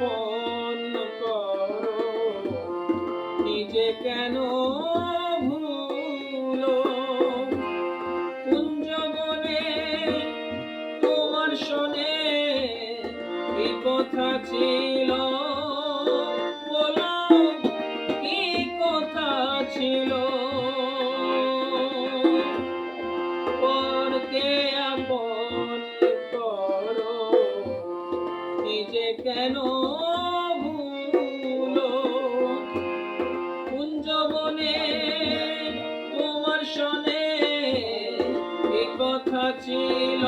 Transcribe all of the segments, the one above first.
আপন করো। নিজে কেন ভুলো? কুঞ্জবনে তোমার শোনে এই কথা ছিল? ছিল? পরকে আপন করো। নিজে কেন দর্শনে এ কথা ছিল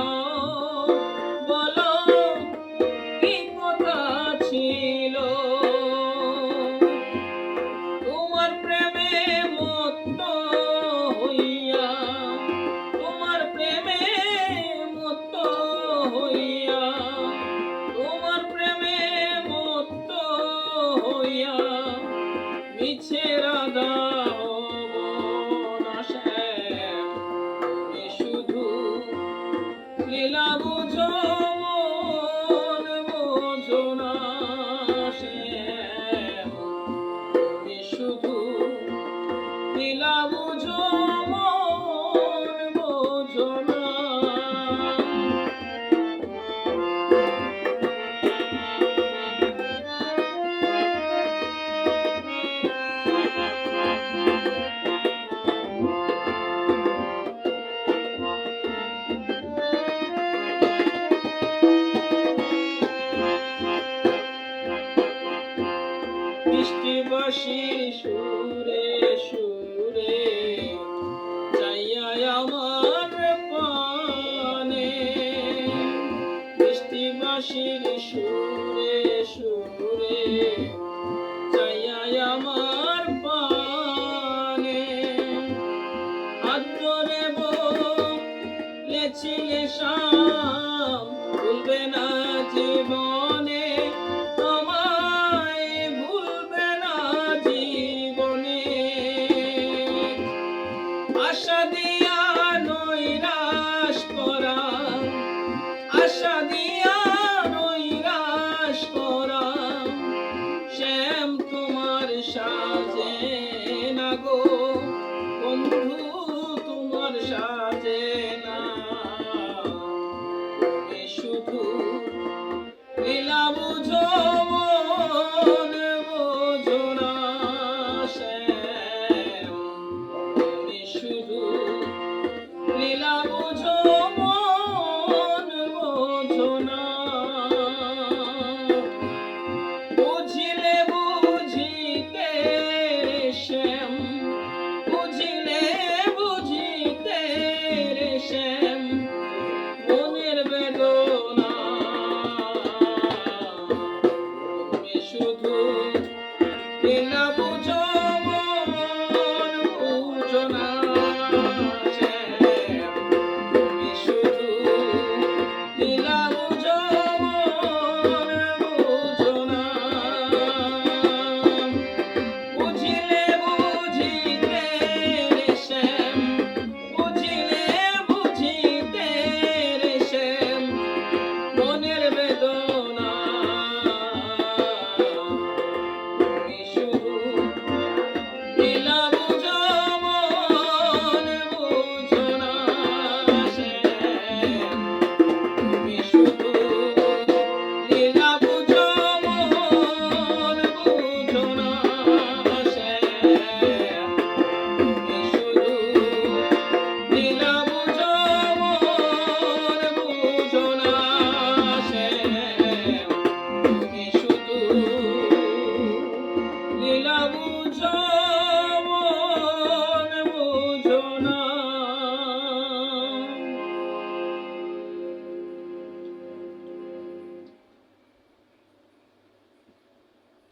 no মিষ্টি বাসি সুরে সুরে যাইয়া আমার পানে মিষ্টি বাসির সুরে সুরে যাইয়া আমার পানে আদরে বলেছিলে শাম, ভুলবে না জীবনে। আশা দিয়া নৈরাশ করা আশা দিয়া নৈরাশ করা শ্যাম, তোমার সাজে না গো বন্ধু, তোমার সাজ